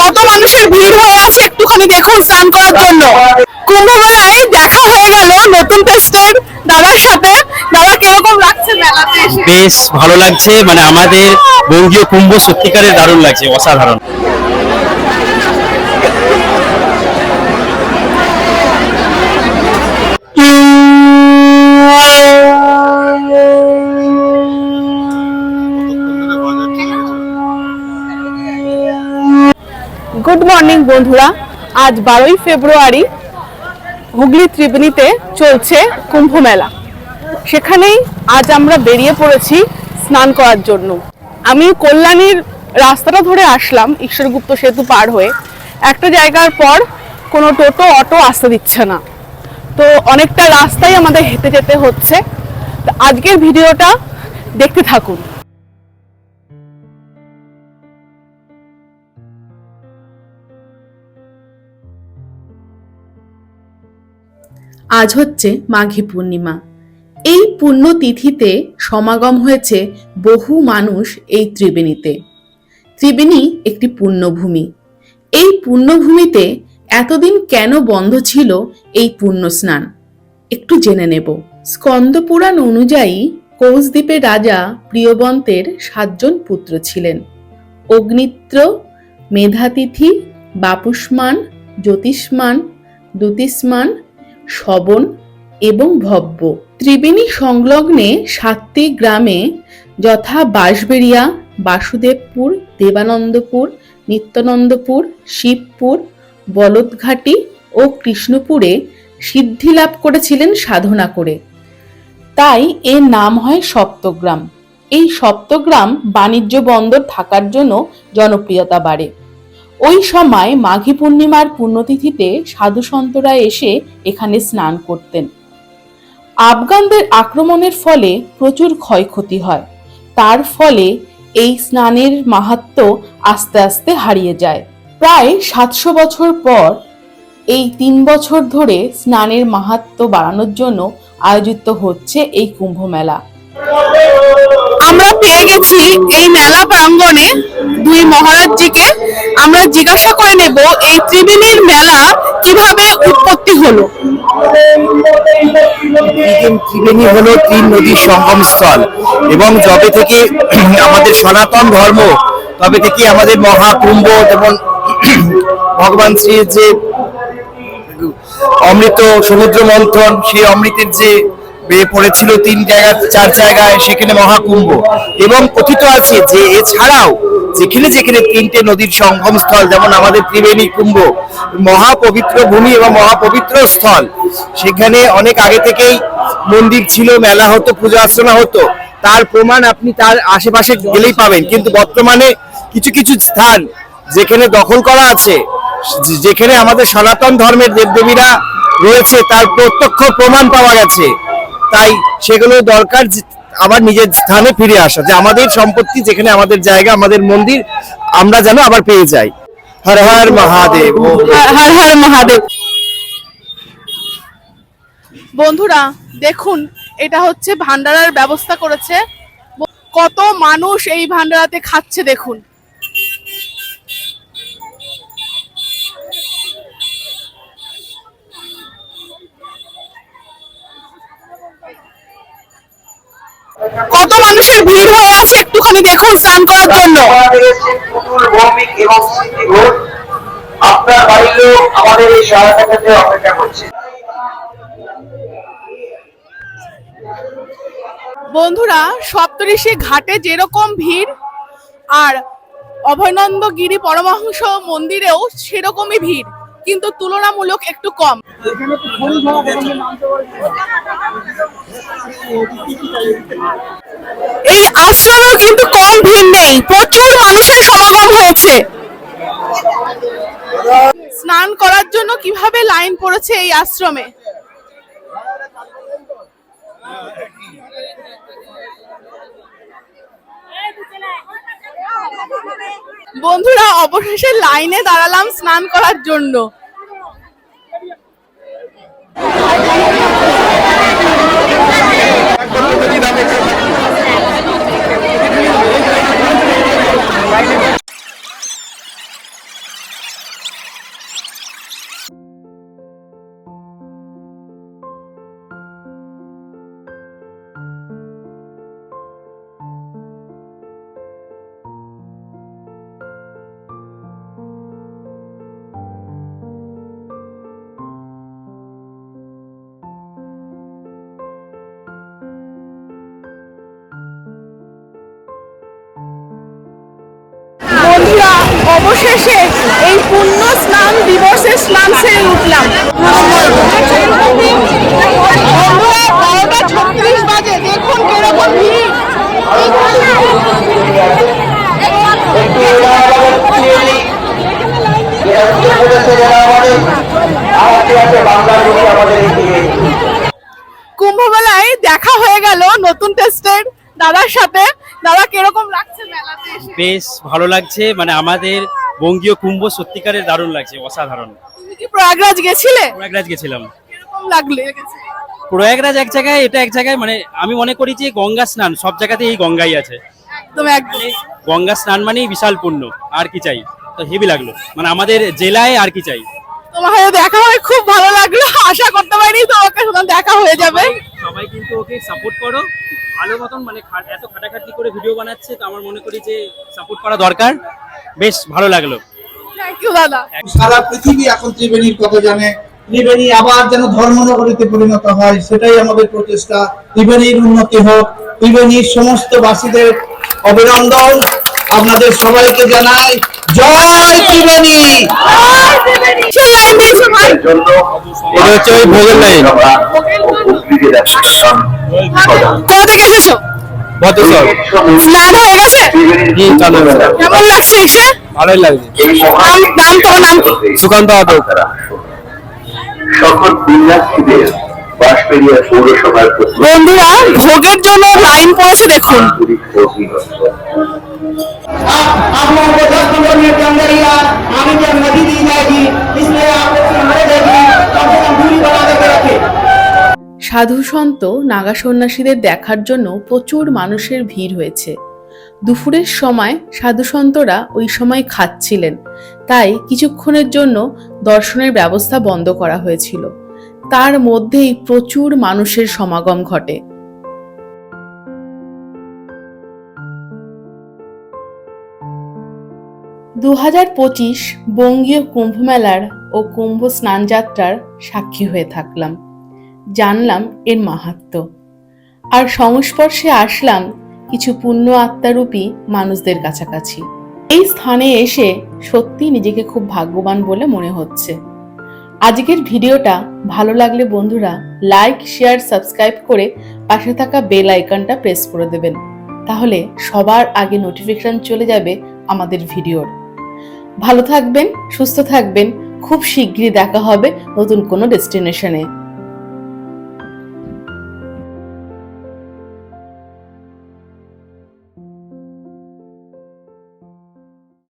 কত মানুষের ভিড় হয়ে আছে একটুখানি দেখুন স্নান করার জন্য। কুম্ভ মেলায় দেখা হয়ে গেল নতুন টেস্টের দাদার সাথে। দাদা কীরকম লাগছে বেশ ভালো লাগছে মানে আমাদের বঙ্গীয় কুম্ভ সত্যিকারের দারুণ লাগছে, অসাধারণ। মর্নিং, বন্ধুরা। আজ বারোই ফেব্রুয়ারি হুগলি ত্রিবেণীতে চলছে কুম্ভ মেলা সেখানেই আজ আমরা বেরিয়ে পড়েছি স্নান করার জন্য। আমি কল্যাণীর রাস্তাটা ধরে আসলাম, ঈশ্বরগুপ্ত সেতু পার হয়ে। একটা জায়গার পর কোনো টোটো, অটো আসতে দিচ্ছে না। তো অনেকটা রাস্তাই আমাদের হেঁটে যেতে হচ্ছে। আজকের ভিডিওটা দেখতে থাকুন। আজ হচ্ছে মাঘী পূর্ণিমা। এই পুণ্যতিথিতে সমাগম হয়েছে বহু মানুষ এই ত্রিবেণীতে। ত্রিবেণী একটি পুণ্যভূমি এই পুণ্যভূমিতে এতদিন কেন বন্ধ ছিল এই পুণ্য স্নান একটু জেনে নেব। স্কন্দ পুরাণ অনুযায়ী কৌশদ্বীপের রাজা প্রিয়বন্তের সাতজন পুত্র ছিলেন। অগ্নিত্র, মেধাতিথি, বাপুষ্মান, জ্যোতিষ্মান দ্যুতিষ্মান শবন এবং ভব্য। ত্রিবেণী সংলগ্নে সাতটি গ্রামে যথা বাঁশবেড়িয়া, বাসুদেবপুর, দেবানন্দপুর, নিত্যানন্দপুর, শিবপুর, বলদঘাটি ও কৃষ্ণপুরে সিদ্ধি লাভ করেছিলেন সাধনা করে। তাই এর নাম হয় সপ্তগ্রাম। এই সপ্তগ্রাম বাণিজ্য বন্দর থাকার জন্য জনপ্রিয়তা বাড়ে। ওই সময় মাঘী পূর্ণিমার পুণ্যতিথিতে সাধু সন্তরা এসে এখানে স্নান করতেন। আফগানদের আক্রমণের ফলে প্রচুর ক্ষয়ক্ষতি হয়। তার ফলে এই স্নানের মাহাত্ম্য আস্তে আস্তে হারিয়ে যায়। প্রায় সাতশো বছর পর এই তিন বছর ধরে স্নানের মাহাত্ম্য বাড়ানোর জন্য আয়োজিত হচ্ছে এই কুম্ভ মেলা আমরা পেয়ে গেছি এই মেলা প্রাঙ্গণে দুই মহারাজজিকে। আমরা জিজ্ঞাসা করে নেব এই ত্রিবেণীর মেলা কীভাবে উৎপত্তি হলো। ত্রিবেণী হলো তিন নদীর সঙ্গম স্থল এবং যবে থেকে আমাদের সনাতন ধর্ম, তবে থেকে আমাদের মহাকুম্ভ যেমন ভগবান শ্রীর যে অমৃত সমুদ্র মন্থন, সেই অমৃতের যে বেয়ে পড়েছিল তিন জায়গা, চার জায়গায় সেখানে মহাকুম্ভ। এবং কথিত আছে যে এছাড়াও যেখানে যেখানে তিনটে নদীর সঙ্গম স্থল যেমন আমাদের ত্রিবেণী কুম্ভ, মহাপবিত্র ভূমি এবং মহাপবিত্র স্থল। সেখানে অনেক আগে থেকেই মন্দির ছিল, মেলা হতো, পূজা অর্চনা হতো। তার প্রমাণ আপনি তার আশেপাশে গেলেই পাবেন। কিন্তু বর্তমানে কিছু কিছু স্থান যেখানে দখল করা আছে, যেখানে আমাদের সনাতন ধর্মের দেবদেবীরা রয়েছে, তার প্রত্যক্ষ প্রমাণ পাওয়া গেছে। তাই সেগুলো দরকার আবার নিজের স্থানে ফিরে আসা যে আমাদের সম্পত্তি যেখানে আমাদের জায়গা আমাদের মন্দির আমরা যেন আবার পেয়ে যাই। হর হর মহাদেব। হর হর মহাদেব। বন্ধুরা দেখুন এটা হচ্ছে ভান্ডারার ব্যবস্থা করেছে। কত মানুষ এই ভান্ডারাতে খাচ্ছে দেখুন। কত মানুষের ভিড় হয়ে আছে একটুখানি দেখুন, স্নান করার জন্য। আপনার আমাদের এই অপেক্ষা করছে বন্ধুরা, সপ্তঋষি ঘাটে যেরকম ভিড়, আর অভয়নন্দ গিরি পরমহংস মন্দিরেও সেরকমই ভিড়। কিন্তু তুলনামূলক একটু কম। এই আশ্রমেও কিন্তু কম ভিড় নেই। প্রচুর মানুষের সমাগম হয়েছে। স্নান করার জন্য কীভাবে লাইন পড়েছে এই আশ্রমে? বন্ধুরা অবশেষে লাইনে দাঁড়ালাম স্নান করার জন্য। অবশেষে এই পুণ্য স্নান দিবসে স্নান সেরে উঠলাম। বারোটা ছত্রিশ দেখা হয়ে গেল নতুন টেস্টের দাদার সাথে। দাদা, কীরকম লাগছে মেলাতে বেশ ভালো লাগছে। মানে আমাদের বঙ্গীয় কুম্ভ সত্যিকারের দারুণ লাগছে অসাধারণ। তুমি কি প্রয়াগরাজ গেছিলে? প্রয়াগরাজ গেছিলাম। কীরকম লাগলে প্রয়াগরাজ এক জায়গায় এটা এক জায়গায় মানে আমি মনে করি যে গঙ্গা স্নান সব জায়গাতে এই গঙ্গাই আছে। একদম একদম। গঙ্গা স্নান মানেই বিশাল পুণ্য আর কি চাই? তো হেভি লাগল। মানে আমাদের জেলায় আর কি চাই? তোমার সাথে দেখা হয়ে খুব ভালো লাগল আশা করতে পারিনি তোমাকে সাথে দেখা হয়ে যাবে। সবাই কিন্তু ওকে সাপোর্ট করো। ভালো মতন মানে এত খাটাখাটি করে ভিডিও বানাচ্ছে তো আমার মনে করি যে সাপোর্ট করা দরকার। বেশ ভালো লাগল। দাদা। সারা পৃথিবী এখন ত্রিবেণীর কথা জানে। ত্রিবেণী আবার যেন ধর্মনগরীতে পরিণত হয় সেটাই আমাদের প্রচেষ্টা। ত্রিবেণীর উন্নতি হোক ত্রিবেণীর সমস্ত বাসীদের অভিনন্দন। আপনাদের সবাইকে জানাই জয় ত্রিবেণী! কোথা থেকে এসেছ? বদ্ধসর স্নান হয়ে গেছে জি চালু কেমন লাগছে এসে ভালোই লাগছে নাম নাম তোমার নাম কি সুকান্ত আদক সকল বিদ্যার্থীদের বাঁশবেড়িয়া পৌরসভার প্রতি বন্ধুরা ভোগের জন্য লাইন পড়েছে দেখুন আন্তরিক অভিনন্দন आप लोगों को दस पंद्रह मिनट के अंदर ही आप आने की अनुमति दी जाएगी সাধু সন্ত, নাগা সন্ন্যাসীদের দেখার জন্য প্রচুর মানুষের ভিড় হয়েছে। দুপুরের সময় সাধু সন্তরা ওই সময় খাচ্ছিলেন। তাই কিছুক্ষণের জন্য দর্শনের ব্যবস্থা বন্ধ করা হয়েছিল। তার মধ্যেই প্রচুর মানুষের সমাগম ঘটে। দু হাজার পঁচিশ বঙ্গীয় কুম্ভমেলার ও কুম্ভ স্নানযাত্রার সাক্ষী হয়ে থাকলাম। জানলাম এর মাহাত্ম্য আর সংস্পর্শে আসলাম কিছু পুণ্য আত্মারূপী মানুষদের কাছাকাছি। এই স্থানে এসে সত্যি নিজেকে খুব ভাগ্যবান বলে মনে হচ্ছে। আজকের ভিডিওটা ভালো লাগলে বন্ধুরা লাইক, শেয়ার, সাবস্ক্রাইব করে পাশে থাকা বেল আইকনটা প্রেস করে দেবেন। তাহলে সবার আগে নোটিফিকেশন চলে যাবে আমাদের ভিডিওর। ভালো থাকবেন, সুস্থ থাকবেন। খুব শীঘ্রই দেখা হবে নতুন কোনো ডেস্টিনেশনে।